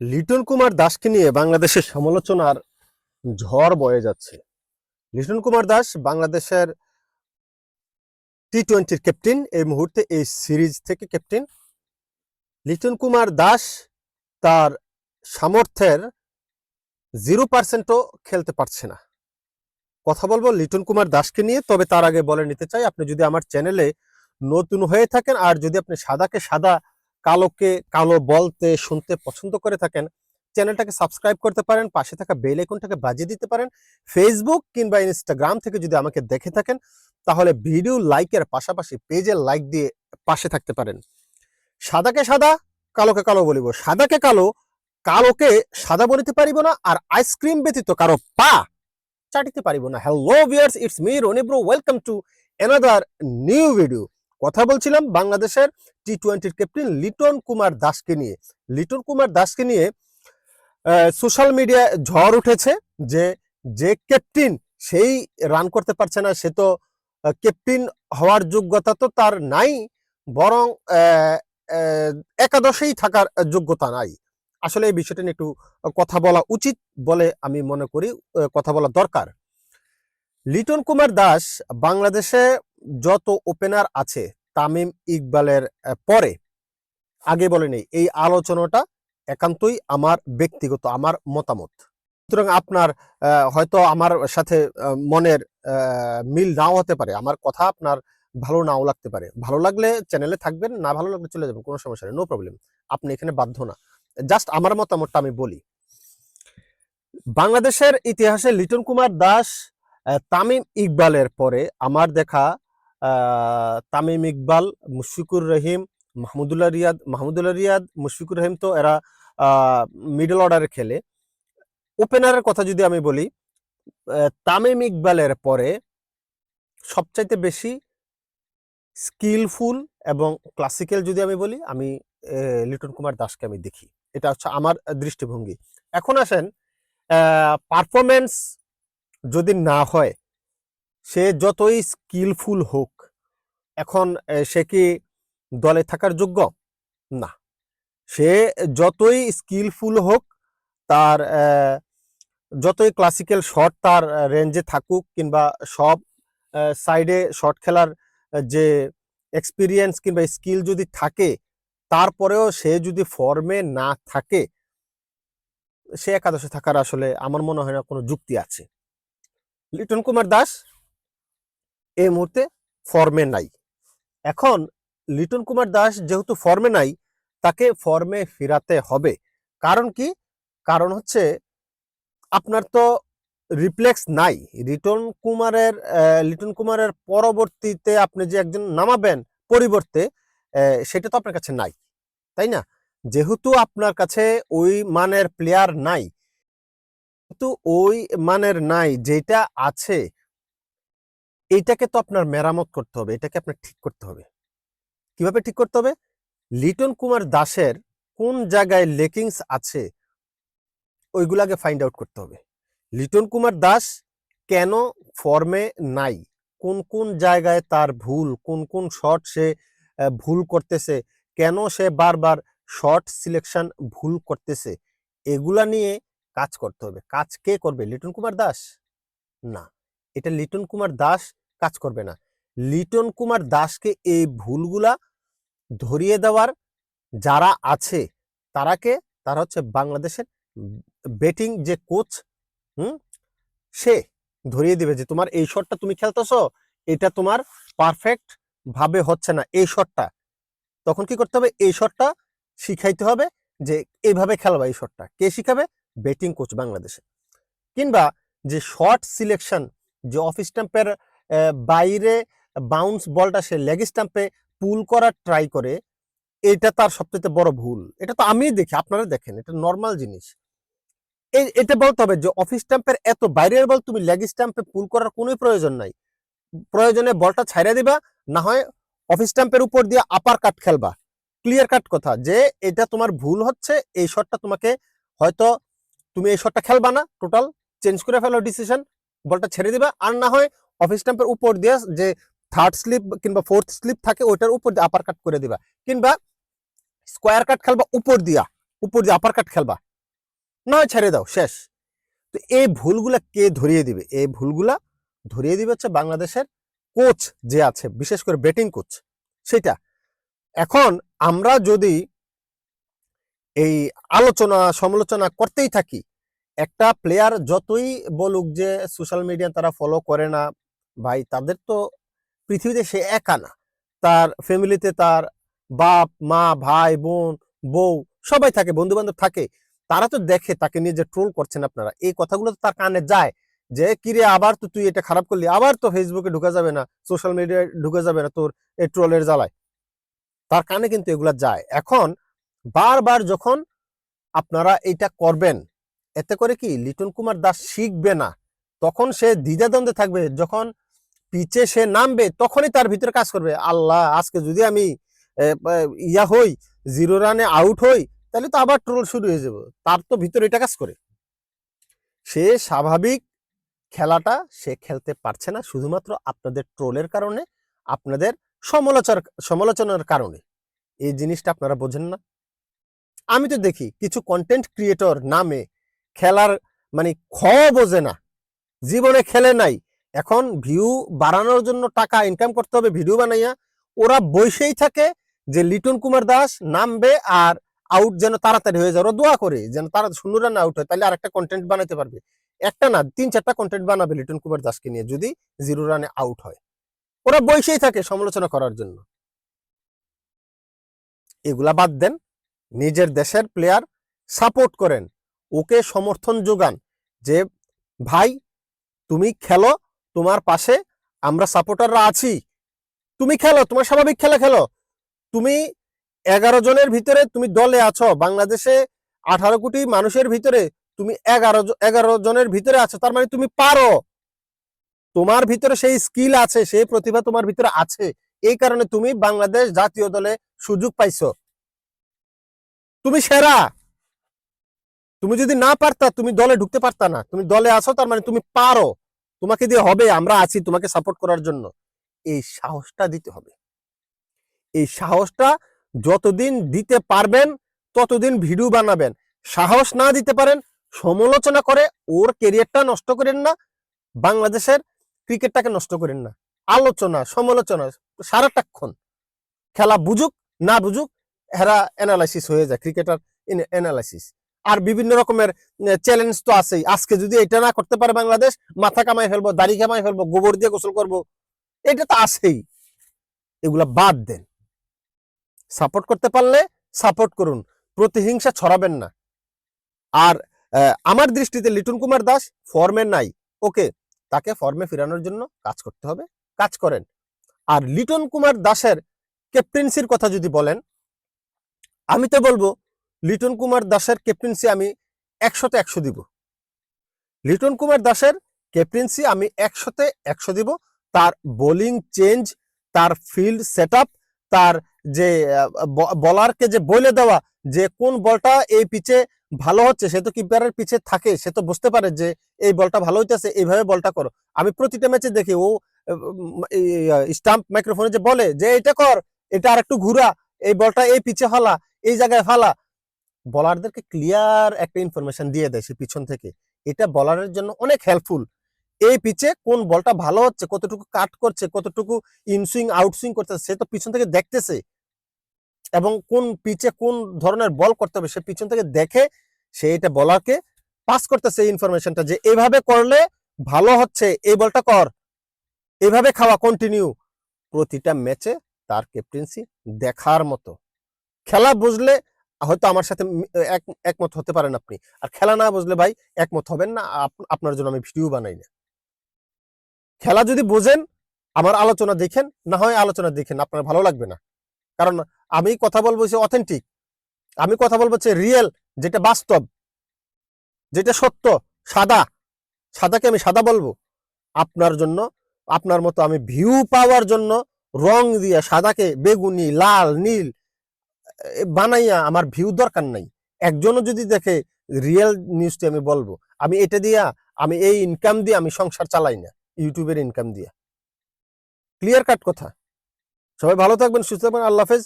লিটন কুমার দাসকে নিয়ে বাংলাদেশের সমালোচনার ঝড় বয়ে যাচ্ছে। লিটন কুমার দাস বাংলাদেশের টি টোয়েন্টির ক্যাপ্টেন এই মুহূর্তে এই সিরিজ থেকে ক্যাপ্টেন লিটন কুমার দাস তার সামর্থ্যের জিরো পার্সেন্টও খেলতে পারছে না। কথা বলব লিটন কুমার দাসকে নিয়ে, তবে তার আগে বলে নিতে চাই, আপনি যদি আমার চ্যানেলে নতুন হয়ে থাকেন, আর যদি আপনি সাদাকে সাদা কালোকে, কালো বলতে শুনতে পছন্দ করে থাকেন, চ্যানেলটাকে সাবস্ক্রাইব করতে পারেন, পাশে থাকা বেল আইকনটাকে বাজিয়ে দিতে পারেন। ফেসবুক কিংবা ইনস্টাগ্রাম থেকে যদি আমাকে দেখে থাকেন, তাহলে ভিডিও লাইকের পাশাপাশি পেজে লাইক দিয়ে পাশে থাকতে পারেন। সাদাকে সাদা, কালোকে কালো বলিব। সাদাকে কালো, কালোকে সাদা বলিতে পারিব না, আর আইসক্রিম ব্যতীত কারও পা চাটিতে পারিব না। Hello viewers it's me Ronibro welcome to another new video কথা বলছিলাম বাংলাদেশের টি টোয়েন্টির ক্যাপ্টেন লিটন কুমার দাসকে নিয়ে। লিটন কুমার দাসকে নিয়ে সোশ্যাল মিডিয়ায় ঝড় উঠেছে যে যে ক্যাপ্টেন সেই রান করতে পারছে না, সে তো ক্যাপ্টেন হওয়ার যোগ্যতা তো তার নাই, বরং একাদশেই থাকার যোগ্যতা নাই। আসলে এই বিষয়টা নিয়ে একটু কথা বলা উচিত বলে আমি মনে করি কথা বলা দরকার। লিটন কুমার দাস বাংলাদেশে যত ওপেনার আছে তামিম ইকবালের পরে, আগে বলে নেই এই আলোচনাটা একান্তই আমার ব্যক্তিগত, আমার মতামত। সুতরাং আপনার হয়তো আমার সাথে মনের মিল নাও হতে পারে, আমার কথা আপনার ভালো নাও লাগতে পারে। ভালো লাগলে চ্যানেলে থাকবেন, না ভালো লাগলে চলে যাবেন, কোনো সমস্যা নেই নো প্রবলেম আপনি এখানে বাধ্য না। জাস্ট আমার মতামতটা আমি বলি। বাংলাদেশের ইতিহাসে লিটন কুমার দাস তামিম ইকবালের পরে আমার দেখা তামিম ইকবাল, মুশফিকুর রহিম, মাহমুদুল্লাহ রিয়াদ মাহমুদুল্লাহ রিয়াদ, মুশফিকুর রহিম তো এরা মিডল অর্ডারে খেলে। ওপেনারের কথা যদি আমি বলি তামিম ইকবালের পরে সবচাইতে বেশি স্কিলফুল এবং ক্লাসিক্যাল যদি আমি বলি, আমি লিটন কুমার দাসকে আমি দেখি। এটা হচ্ছে আমার দৃষ্টিভঙ্গি। এখন আসেন পারফরমেন্স যদি না হয়, সে যতই স্কিলফুল হোক, এখন সে কি দলে থাকার যোগ্য? না। সে যতই স্কিলফুল হোক, তার যতই ক্লাসিক্যাল শট তার রেঞ্জে থাকুক কিংবা সব সাইডে শট খেলার যে এক্সপিরিয়েন্স কিংবা স্কিল যদি থাকে, তারপরেও সে যদি ফর্মে না থাকে, সে একাদশে থাকার আসলে আমার মনে হয় না কোনো যুক্তি আছে। লিটন কুমার দাস এই মুহূর্তে ফর্মে নাই। এখন লিটন কুমার দাস যেহেতু ফর্মে নাই, তাকে ফর্মে ফিরাতে হবে। কারণ কি? কারণ হচ্ছে আপনার তো রিপ্লেক্স নাই। লিটন কুমারের লিটন কুমারের পরবর্তীতে আপনি যে একজন নামাবেন পরিবর্তে সেটা তো আপনার কাছে নাই, তাই না? যেহেতু আপনার কাছে ওই মানের প্লেয়ার নাই কিন্তু ওই মানের নাই যেটা আছে এটাকে তো আপনার মেরামত করতে হবে, এটাকে আপনার ঠিক করতে হবে। কীভাবে ঠিক করতে হবে? লিটন কুমার দাসের কোন জায়গায় লেকিংস আছে, ওইগুলাকে ফাইন্ড আউট করতে হবে। লিটন কুমার দাস কেন ফর্মে নাই? কোন কোন জায়গায় তার ভুল, কোন কোন শট সে ভুল করতেছে? কেন সে বারবার শর্ট সিলেকশন ভুল করতেছে? এগুলা নিয়ে কাজ করতে হবে। কাজ কে করবে? লিটন কুমার দাস? না, এটা লিটন কুমার দাস কাজ করবে না। লিটন কুমার দাসকে এই ভুলগুলা ধরিয়ে দেওয়ার যারা আছে তারাকে তারা হচ্ছে বাংলাদেশের বেটিং যে কোচ হুম? সে ধরিয়ে দিবে যে তোমার এই শটটা তুমি খেলতেছ, এটা তোমার পারফেক্ট ভাবে হচ্ছে না এই শটটা তখন কি করতে হবে? এই শটটা শিখাইতে হবে যে এইভাবে খেলবা এই শটটা কে শিখাবে? ব্যাটিং কোচ বাংলাদেশে কিংবা যে শর্ট সিলেকশন যে অফ স্টাম্পের বাইরে বাউন্স বলটা সে লেগ স্টাম্পে পুল করার ট্রাই করে, এটা তার সবচেয়ে বড় ভুল। এটা তো আমি দেখি, আপনারা দেখেন, এটা নর্মাল জিনিস। এটা বলতে হবে যে অফ স্টাম্পের এত বাইরের বল তুমি লেগ স্টাম্পে পুল করার কোনো প্রয়োজন নাই। প্রয়োজনে বলটা ছাইড়া দিবা, না হয় অফ স্টাম্পের উপর দিয়ে আপার কাট খেলবা। ক্লিয়ার কাট কথা, যে এটা তোমার ভুল হচ্ছে, এই শটটা তোমাকে হয়তো তুমি এই শটটা খেলবা না টোটাল চেঞ্জ করে ফেলো ডিসিশন বলটা ছেড়ে দিবা। আর না হয় অফ স্টাম্পের উপর দিয়ে যে থার্ড স্লিপ কিংবা ফোর্থ স্লিপ থাকে, ওইটার উপর দিয়ে আপার কাট করে দিবা। কিংবা স্কোয়ার কাট খেলবা, উপর দিয়া, উপর দিয়ে আপার কাট খেলবা। না হয় ছেড়ে দাও, শেষ। তো এই ভুলগুলা কে ধরিয়ে দিবে? এই ভুলগুলা ধরিয়ে দিবে হচ্ছে বাংলাদেশের কোচ যে আছে, বিশেষ করে ব্যাটিং কোচ সেটা। এখন আমরা যদি এই আলোচনা, সমালোচনা করতেই থাকি একটা প্লেয়ার যতই বলুক যে সোশ্যাল মিডিয়া তারা ফলো করে না, ভাই তাদের তো পৃথিবীতে সে একা না। তার ফ্যামিলিতে তার বাপ, মা, ভাই, বোন, বউ সবাই থাকে বন্ধু বান্ধব থাকে। তারা তো দেখে, তাকে নিয়ে যে ট্রোল করছেন আপনারা, এই কথাগুলো তো তার কানে যায় যে, কিরে, আবার তো তুই এটা খারাপ করলি, আবার তো ফেসবুকে ঢুকা যাবে না সোশ্যাল মিডিয়ায় ঢুকে যাবে না তোর এই ট্রোলের জ্বালায়। তার কানে কিন্তু এগুলা যায়। এখন বারবার যখন আপনারা এটা করবেন এতে করে কি লিটন কুমার দাস শিখবে না। তখন সে দ্বিধাদ্বন্দ্বে থাকবে। যখন পিচে সে নামবে, তখনই তার ভিতরে কাজ করবে। আল্লাহ, আজকে যদি আমি ইয়া হই, জিরো রানে আউট হই, তাহলে তো আবার ট্রোল শুরু হয়ে যাবে। তার তো ভিতরে এটা কাজ করে। সে স্বাভাবিক খেলাটা সে খেলতে পারছে না শুধুমাত্র আপনাদের ট্রোলের কারণে, আপনাদের সমালোচনার সমালোচনার কারণে। এই জিনিসটা আপনারা বোঝেন না। আমি তো দেখি কিছু কন্টেন্ট ক্রিয়েটর নামে খেলার মানে খ বোঝে না। জীবনে খেলে নাই। এখন ভিউ বাড়ানোর জন্য টাকা ইনকাম করতে হবে ভিডিও বানাইয়া। ওরা বসেই থাকে যে লিটন কুমার দাস নামবে আর আউট যেন তাড়াতাড়ি হয়ে যায়। ওরা দোয়া করে যেন তারা শূন্য রান আউট হয়, তাহলে আরেকটা কন্টেন্ট বানাতে পারবে। একটা না, তিন চারটা কন্টেন্ট বানাবে লিটন কুমার দাসকে নিয়ে যদি জিরো রানে আউট হয়। ওরা বসেই থাকে সমালোচনা করার জন্য। এগুলা বাদ দেন। নিজের দেশের প্লেয়ার সাপোর্ট করেন। ওকে সমর্থন যোগান যে, ভাই, তুমি খেলো, তোমার পাশে আমরা সাপোর্টাররা আছি। তুমি খেলো, তোমার স্বাভাবিক খেলা খেলো। তুমি এগারো জনের ভিতরে তুমি দলে আছো। বাংলাদেশে আঠারো কোটি মানুষের ভিতরে তুমি এগারো এগারো জনের ভিতরে আছো। তার মানে তুমি পারো। তোমার ভিতরে সেই স্কিল আছে, সেই প্রতিভা তোমার ভিতরে আছে। এই কারণে তুমি বাংলাদেশ জাতীয় দলে সুযোগ পাইছো। তুমি সেরা। তুমি যদি না পারতা, তুমি দলে ঢুকতে পারতা না। তুমি দলে আসো তার মানে তুমি পারো। তোমাকে দিয়ে হবে, আমরা আছি তোমাকে সাপোর্ট করার জন্য। এই সাহসটা দিতে হবে। এই সাহসটা যতদিন দিতে পারবেন, ততদিন ভিডিও বানাবেন। সাহস না দিতে পারেন, সমালোচনা করে ওর কেরিয়ারটা নষ্ট করেন না, বাংলাদেশের ক্রিকেটটাকে নষ্ট করেন না। আলোচনা, সমালোচনা সারাটাক্ষণ খেলা বুঝুক, না বুঝুক হেরা অ্যানালাইসিস হয়ে যায় ক্রিকেটার অ্যানালাইসিস আর বিভিন্ন রকমের চ্যালেঞ্জ তো আছেই। আজকে যদি এটা না করতে পারে বাংলাদেশ, মাথা কামাই ফেলব, দাড়ি কামাই ফেলব, গোবর দিয়ে গোসল করব, এটা তো আছেই। এগুলা বাদ দেন। সাপোর্ট করতে পারলে সাপোর্ট করুন, প্রতিহিংসা ছড়াবেন না। আর আমার দৃষ্টিতে লিটন কুমার দাস ফর্মে নাই। ওকে, তাকে ফর্মে ফেরানোর জন্য কাজ করতে হবে, কাজ করেন। আর লিটন কুমার দাসের ক্যাপ্টেন্সির কথা যদি বলেন, আমি তো বলব লিটন কুমার দাসের ক্যাপ্টেন্সি আমি একশোতে একশো দিব। লিটন কুমার দাসের ক্যাপ্টেন্সি আমি একশোতে একশো দিব। তার বোলিং চেঞ্জ তার ফিল্ড সেট তার যে বলারকে যে বলে দেওয়া, যে কোন বলটা এই পিচে ভালো হচ্ছে, সে তো কিপারের পিছে থাকে, সে তো বুঝতে পারে যে এই বলটা ভালো হইতেছে, এইভাবে বলটা করো। আমি প্রতিটা ম্যাচে দেখি, ও স্টাম্প মাইক্রোফোনে যে বলে, যে এটা কর, এটা আর একটু ঘুরা, এই বলটা এই পিছে হলা এই জায়গায় ফালা বলারদেরকে ক্লিয়ার একটা ইনফরমেশন দিয়ে দেয় সে পিছন থেকে। এটা বলারের জন্য অনেক হেল্পফুল এই পিচে কোন বলটা ভালো হচ্ছে, কতটুকু কাট করছে, কতটুকু ইনসুইং আউটসুইং করতেছে সে তো পিছন থেকে দেখতেছে। এবং কোন পিচে কোন ধরনের বল করতে হবে, সে পিছন থেকে দেখে সে এটা বলারকে পাস করতেছে এই ইনফরমেশনটা যে, এভাবে করলে ভালো হচ্ছে, এই বলটা কর। এভাবে খাওয়া কন্টিনিউ প্রতিটা ম্যাচে তার ক্যাপ্টেন্সি দেখার মতো। খেলা বুঝলে হয়তো আমার সাথে এক- একমত হতে পারেন আপনি। আর খেলা না বুঝলে ভাই একমত হবেন না আপনার জন্য আমি ভিডিও বানাই না। খেলা যদি বোঝেন, আমার আলোচনা দেখেন, না হয় আলোচনা দেখেন, আপনার ভালো লাগবে না। কারণ আমি কথা বলব যে অথেন্টিক আমি কথা বলব যে রিয়েল যেটা বাস্তব, যেটা সত্য, সাদা, সাদাকে আমি সাদা বলব। আপনার জন্য, আপনার মতো আমি ভিউ পাওয়ার জন্য রং দিয়ে সাদাকে বেগুনি, লাল, নীল বানাইয়া আমার ভিউ দরকার নাই। একজনও যদি দেখে রিয়েল নিউজটি আমি বলব, আমি এটা দিয়া, আমি এই ইনকাম দিয়ে আমি সংসার চালাই না, ইউটিউবের ইনকাম দিয়া। ক্লিয়ার কাট কথা। সবাই ভালো থাকবেন, সুস্থ থাকবেন, আল্লাহ হাফেজ।